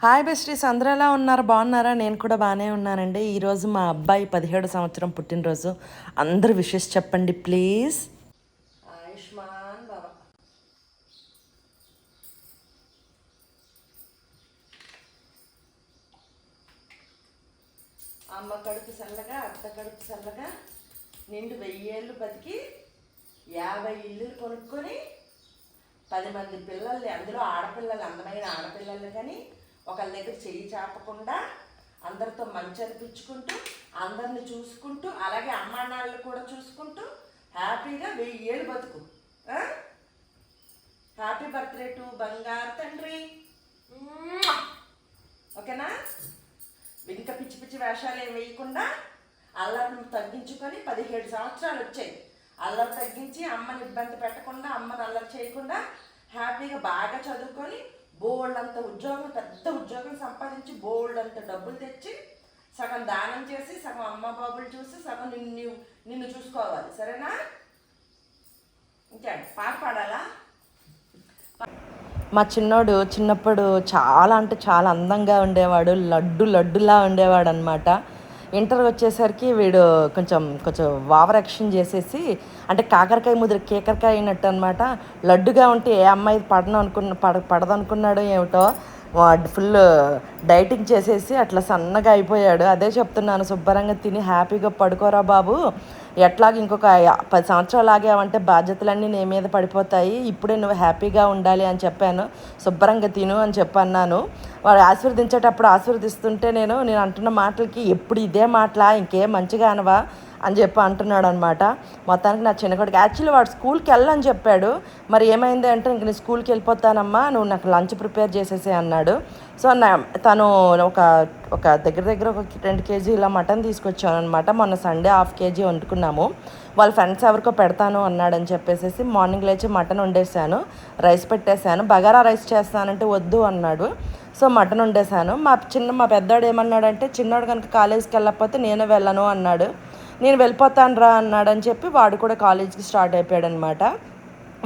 Hi besties అందరూ ఎలా ఉన్నారు? బాగున్నారా? నేను కూడా బాగానే ఉన్నానండి. ఈరోజు మా అబ్బాయి పదిహేడు సంవత్సరం పుట్టినరోజు. అందరు విషెస్ చెప్పండి ప్లీజ్. ఆయుష్మాన్ బాబా అమ్మ కడుపు చల్లగా అత్త కడుపు చల్లగా నిండు వెయ్యేళ్ళు బతికి యాభై ఇల్లు కొనుక్కొని పది మంది పిల్లల్ని అందులో ఆడపిల్లలు అందమైన ఆడపిల్లలు కానీ ఒకళ్ళ దగ్గర చెయ్యి చాపకుండా అందరితో మంచి అనిపించుకుంటూ అందరిని చూసుకుంటూ అలాగే అమ్మానాళ్ళు కూడా చూసుకుంటూ హ్యాపీగా వెయ్యి ఏళ్ళు బతుకు. హ్యాపీ బర్త్డే టు బంగారు తండ్రి. ఓకేనా? ఇంకా పిచ్చి పిచ్చి వేషాలు ఏం వేయకుండా అల్లరిని తగ్గించుకొని పదిహేడు సంవత్సరాలు వచ్చాయి. అల్లరి తగ్గించి అమ్మని ఇబ్బంది పెట్టకుండా అమ్మని అల్లరి చేయకుండా హ్యాపీగా బాగా చదువుకొని బోల్డ్ అంత ఉద్యోగం పెద్ద ఉద్యోగం సంపాదించి బోల్డ్ అంత డబ్బులు తెచ్చి సగం దానం చేసి సగం అమ్మ బాబులు చూసి సగం నిన్ను నిన్ను చూసుకోవాలి. సరేనా? ఇంకా పాట పాడాలా? మా చిన్నోడు చిన్నప్పుడు చాలా అంటే చాలా అందంగా ఉండేవాడు లడ్డు లడ్డులా ఉండేవాడు అనమాట ఇంటర్ వచ్చేసరికి వీడు కొంచెం కొంచెం వావరక్షణ చేసేసి అంటే కాకరకాయ ముదిరి కేకరకాయ అయినట్టు అనమాట లడ్డుగా ఉంటే ఏ అమ్మాయి పడను అనుకున్న పడ పడదనుకున్నాడు ఏమిటో ఫుల్ డైటింగ్ చేసేసి అట్లా సన్నగా అయిపోయాడు. అదే చెప్తున్నాను శుభ్రంగా తిని హ్యాపీగా పడుకోరా బాబు. ఎట్లాగ ఇంకొక పది సంవత్సరాలు ఆగావంటే బాధ్యతలన్నీ నీ మీద పడిపోతాయి. ఇప్పుడే నువ్వు హ్యాపీగా ఉండాలి అని చెప్పాను. శుభ్రంగా తిను అని చెప్పి అన్నాను వాడు ఆశీర్వదించేటప్పుడు ఆశీర్వదిస్తుంటే నేను నేను అంటున్న మాటలకి ఎప్పుడు ఇదే మాటలా? ఇంకేం మంచిగా అనవా అని చెప్పి అంటున్నాడు అనమాట మొత్తానికి నా చిన్నకొడికి యాక్చువల్లీ వాడు స్కూల్కి వెళ్ళని చెప్పాడు. మరి ఏమైంది అంటే ఇంక నేను స్కూల్కి వెళ్ళిపోతానమ్మా నువ్వు నాకు లంచ్ ప్రిపేర్ చేసేసే అన్నాడు. సో నా తను ఒక ఒక దగ్గర దగ్గర ఒక రెండు కేజీల మటన్ తీసుకొచ్చాను అనమాట మొన్న సండే హాఫ్ కేజీ వండుకున్నాము. వాళ్ళ ఫ్రెండ్స్ ఎవరికో పెడతాను అన్నాడని చెప్పేసి మార్నింగ్ లేచి మటన్ వండేసాను రైస్ పెట్టేశాను. బగారా రైస్ చేస్తానంటే వద్దు అన్నాడు. సో మటన్ వండేసాను మా చిన్న మా పెద్దోడు ఏమన్నాడంటే చిన్నోడు కనుక కాలేజీకి వెళ్ళకపోతే నేను వెళ్ళను అన్నాడు. నేను వెళ్ళిపోతాను రా అన్నాడని చెప్పి వాడు కూడా కాలేజీకి స్టార్ట్ అయిపోయాడు అనమాట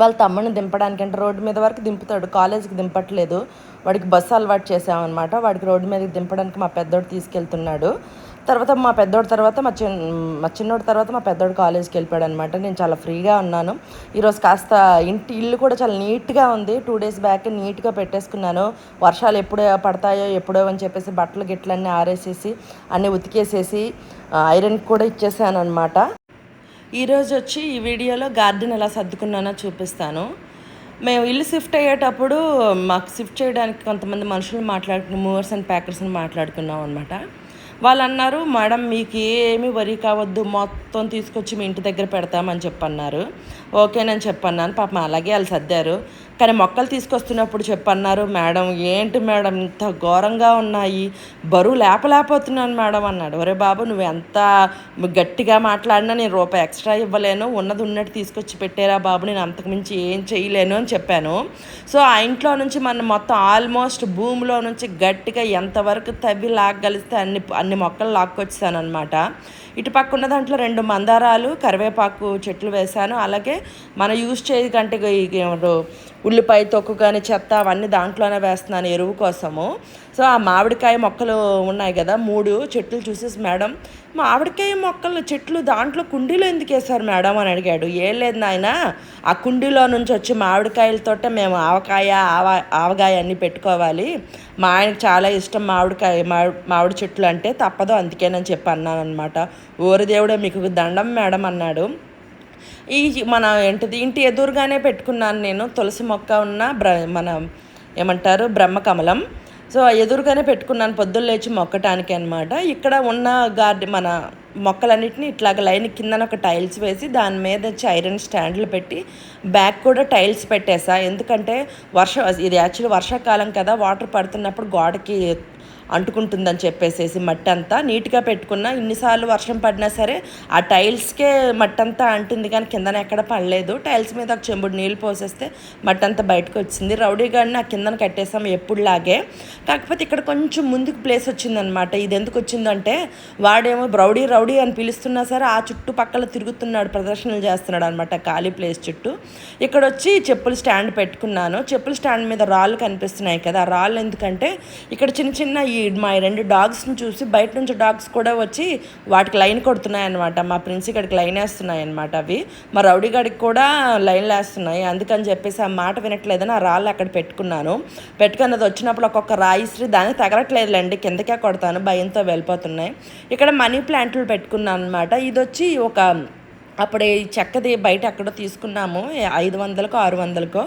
వాళ్ళ తమ్ముడిని దింపడానికి అంటే రోడ్డు మీద వరకు దింపుతాడు. కాలేజీకి దింపట్లేదు. వాడికి బస్సు అలవాటు చేసామన్నమాట వాడికి రోడ్డు మీదకి దింపడానికి మా పెద్దోడు తీసుకెళ్తున్నాడు. తర్వాత మా పెద్దోడి తర్వాత మా చిన్న మా చిన్నోడి తర్వాత మా పెద్దోడు కాలేజ్కి వెళ్ళిపోయాడు అనమాట నేను చాలా ఫ్రీగా ఉన్నాను. ఈరోజు కాస్త ఇంటి ఇల్లు కూడా చాలా నీట్గా ఉంది. టూ డేస్ బ్యాక్ నీట్గా పెట్టేసుకున్నాను. వర్షాలు ఎప్పుడు పడతాయో ఎప్పుడో అని చెప్పేసి బట్టలు గిట్లన్నీ ఆరేసేసి అన్నీ ఉతికేసేసి ఐరన్ కూడా ఇచ్చేసాను అనమాట ఈరోజు వచ్చి ఈ వీడియోలో గార్డెన్ ఎలా సర్దుకున్నానో చూపిస్తాను. మేము ఇల్లు షిఫ్ట్ అయ్యేటప్పుడు మాకు షిఫ్ట్ చేయడానికి కొంతమంది మనుషులు మాట్లాడుకున్న మూవర్స్ అండ్ ప్యాకర్స్ని మాట్లాడుకున్నాం అనమాట. వాళ్ళు అన్నారు మేడం మీకు ఏమి వరి కావద్దు మొత్తం తీసుకొచ్చి మీ ఇంటి దగ్గర పెడతామని చెప్పన్నారు. ఓకేనని చెప్పన్నాను. పాపం అలాగే వాళ్ళు సర్దారు. కానీ మొక్కలు తీసుకొస్తున్నప్పుడు చెప్పన్నారు మేడం ఏంటి మేడం ఇంత ఘోరంగా ఉన్నాయి? బరువు లేపలేకపోతున్నాను మేడం అన్నాడు. ఒరే బాబు నువ్వు ఎంత గట్టిగా మాట్లాడినా నేను రూపాయి ఎక్స్ట్రా ఇవ్వలేను ఉన్నది ఉన్నట్టు తీసుకొచ్చి పెట్టారా బాబు నేను అంతకుమించి ఏం చేయలేను అని చెప్పాను. సో ఆ ఇంట్లో నుంచి మనం మొత్తం ఆల్మోస్ట్ భూమిలో నుంచి గట్టిగా ఎంతవరకు తవ్వి లాగలిస్తే అన్ని అన్ని మొక్కలు లాక్కొచ్చాను అనమాట ఇటు పక్క ఉన్న దాంట్లో రెండు మందారాలు కరివేపాకు చెట్లు వేశాను. అలాగే మనం యూజ్ చేయకంటే ఉల్లిపాయ తొక్కు కానీ చెత్త అవన్నీ దాంట్లోనే వేస్తున్నాను ఎరువు కోసము. సో ఆ మామిడికాయ మొక్కలు ఉన్నాయి కదా మూడు చెట్లు చూసేసి మేడం మామిడికాయ మొక్కలు చెట్లు దాంట్లో కుండీలో ఎందుకు వేశారు మేడం అని అడిగాడు. ఏం లేదు నాయన ఆ కుండీలో నుంచి వచ్చి మామిడికాయలతోటే మేము ఆవకాయ ఆవ ఆవకాయ అన్నీ పెట్టుకోవాలి. మా ఆయనకు చాలా ఇష్టం మామిడికాయ మామిడి చెట్లు అంటే తప్పదు అందుకేనని చెప్పి అన్నాను అనమాట ఓరి దేవుడే మీకు దండం మేడం అన్నాడు. ఈ మన ఏంటిది ఇంటి ఎదురుగానే పెట్టుకున్నాను నేను తులసి మొక్క ఉన్న బ్ర మన ఏమంటారు బ్రహ్మకమలం సో ఎదురుగానే పెట్టుకున్నాను పొద్దున్న లేచి మొక్కటానికి అనమాట ఇక్కడ ఉన్న గార్డెన్ మన మొక్కలన్నిటిని ఇట్లాగ లైన్ కిందన ఒక టైల్స్ వేసి దాని మీద వచ్చి ఐరన్ స్టాండ్లు పెట్టి బ్యాక్ కూడా టైల్స్ పెట్టేసా. ఎందుకంటే వర్ష ఇది యాక్చువల్లీ వర్షాకాలం కదా వాటర్ పడుతున్నప్పుడు గోడకి అంటుకుంటుందని చెప్పేసేసి మట్టి అంతా నీట్గా పెట్టుకున్నా ఇన్నిసార్లు వర్షం పడినా సరే ఆ టైల్స్కే మట్టి అంతా అంటుంది కానీ కిందన ఎక్కడ పడలేదు. టైల్స్ మీద ఒక చెంబుడు నీళ్ళు పోసేస్తే మట్టి అంతా బయటకు వచ్చింది. రౌడీ గాడిని ఆ కిందన కట్టేసాం ఎప్పుడులాగే. కాకపోతే ఇక్కడ కొంచెం ముందుకు ప్లేస్ వచ్చిందనమాట. ఇది ఎందుకు వచ్చిందంటే వాడేమో రౌడీ రౌడీ అని పిలుస్తున్నా సరే ఆ చుట్టుపక్కల తిరుగుతున్నాడు ప్రదర్శనలు చేస్తున్నాడు అనమాట ఖాళీ ప్లేస్ చుట్టూ. ఇక్కడ వచ్చి చెప్పులు స్టాండ్ పెట్టుకున్నాను. చెప్పుల స్టాండ్ మీద రాళ్ళు కనిపిస్తున్నాయి కదా ఆ రాళ్ళు ఎందుకంటే ఇక్కడ చిన్న చిన్న ఈ మా రెండు డాగ్స్ని చూసి బయట నుంచి డాగ్స్ కూడా వచ్చి వాటికి లైన్ కొడుతున్నాయన్నమాట. మా ప్రిన్స్ ఇక్కడికి లైన్ వేస్తున్నాయి అనమాట అవి. మా రౌడీ గడికి కూడా లైన్లు వేస్తున్నాయి అందుకని చెప్పేసి ఆ మాట వినట్లేదని ఆ రాళ్ళు అక్కడ పెట్టుకున్నాను. పెట్టుకున్నది వచ్చినప్పుడు ఒక్కొక్క రాయిశ్రీ దానికి తగలట్లేదులేండి కిందకే కొడతాను భయంతో వెళ్ళిపోతున్నాయి. ఇక్కడ మనీ ప్లాంట్లు పెట్టుకున్నాను అనమాట ఇది వచ్చి ఒక అప్పుడు ఈ చెక్కది బయట ఎక్కడో తీసుకున్నాము ఐదు వందలకో ఆరు వందలకో.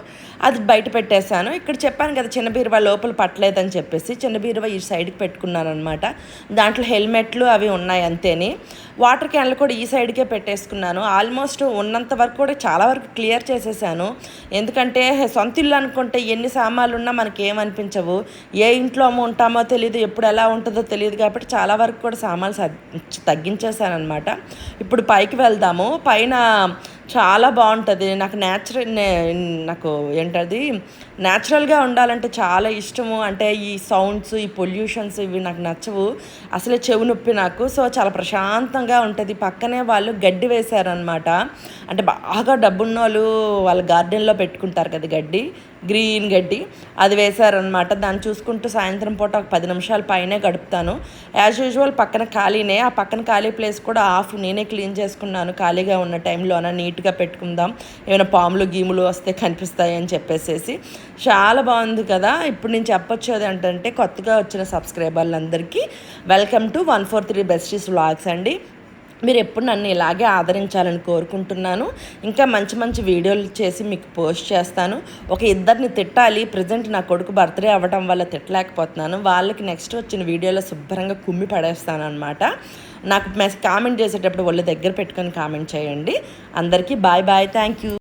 అది బయట పెట్టేశాను. ఇక్కడ చెప్పాను కదా చిన్న బీరువా లోపల పట్టలేదని చెప్పేసి చిన్న బీరువా ఈ సైడ్కి పెట్టుకున్నాను అనమాట దాంట్లో హెల్మెట్లు అవి ఉన్నాయి అంతేని. వాటర్ క్యాన్లు కూడా ఈ సైడ్కే పెట్టేసుకున్నాను. ఆల్మోస్ట్ ఉన్నంత వరకు కూడా చాలా వరకు క్లియర్ చేసేసాను. ఎందుకంటే సొంత ఇల్లు అనుకుంటే ఎన్ని సామాన్లు ఉన్నా మనకి ఏమనిపించవు ఏ ఇంట్లో ఉంటామో తెలియదు ఎప్పుడు ఎలా ఉంటుందో తెలియదు కాబట్టి చాలా వరకు కూడా సామాన్లు తగ్గించేసాను అనమాట ఇప్పుడు పైకి వెళ్దాము. పైన చాలా బాగుంటుంది. నాకు న్యాచురల్ నాకు ఏంటది న్యాచురల్గా ఉండాలంటే చాలా ఇష్టము. అంటే ఈ సౌండ్స్ ఈ పొల్యూషన్స్ ఇవి నాకు నచ్చవు. అసలే చెవు నొప్పి నాకు. సో చాలా ప్రశాంతంగా ఉంటుంది. పక్కనే వాళ్ళు గడ్డి వేశారనమాట అంటే బాగా డబ్బున్న వాళ్ళు వాళ్ళ గార్డెన్లో పెట్టుకుంటారు కదా గడ్డి. గ్రీన్ గడ్డి అది వేశారనమాట దాన్ని చూసుకుంటూ సాయంత్రం పూట ఒక పది నిమిషాల పైనే గడుపుతాను. యాజ్ యూజువల్ పక్కన ఖాళీనే. ఆ పక్కన ఖాళీ ప్లేస్ కూడా ఆఫ్. నేనే క్లీన్ చేసుకున్నాను. ఖాళీగా ఉన్న టైంలోన నీట్గా పెట్టుకుందాం. ఏమైనా పాములు గీములు వస్తే కనిపిస్తాయి అని చెప్పేసేసి. చాలా బాగుంది కదా. ఇప్పుడు నేను చెప్పొచ్చేది ఏంటంటే కొత్తగా వచ్చిన సబ్స్క్రైబర్లందరికీ welcome to one four three besties vlogs అండి. మీరు ఎప్పుడు నన్ను ఇలాగే ఆదరించాలని కోరుకుంటున్నాను. ఇంకా మంచి మంచి వీడియోలు చేసి మీకు పోస్ట్ చేస్తాను. ఒక ఇద్దరిని తిట్టాలి ప్రజెంట్ నా కొడుకు బర్త్డే అవ్వడం వల్ల తిట్టలేకపోతున్నాను. వాళ్ళకి నెక్స్ట్ వచ్చిన వీడియోలో శుభ్రంగా కుమ్మి పడేస్తాను అనమాట నాకు మెస్ కామెంట్ చేసేటప్పుడు వాళ్ళు దగ్గర పెట్టుకొని కామెంట్ చేయండి. అందరికీ బాయ్ బాయ్. Thank you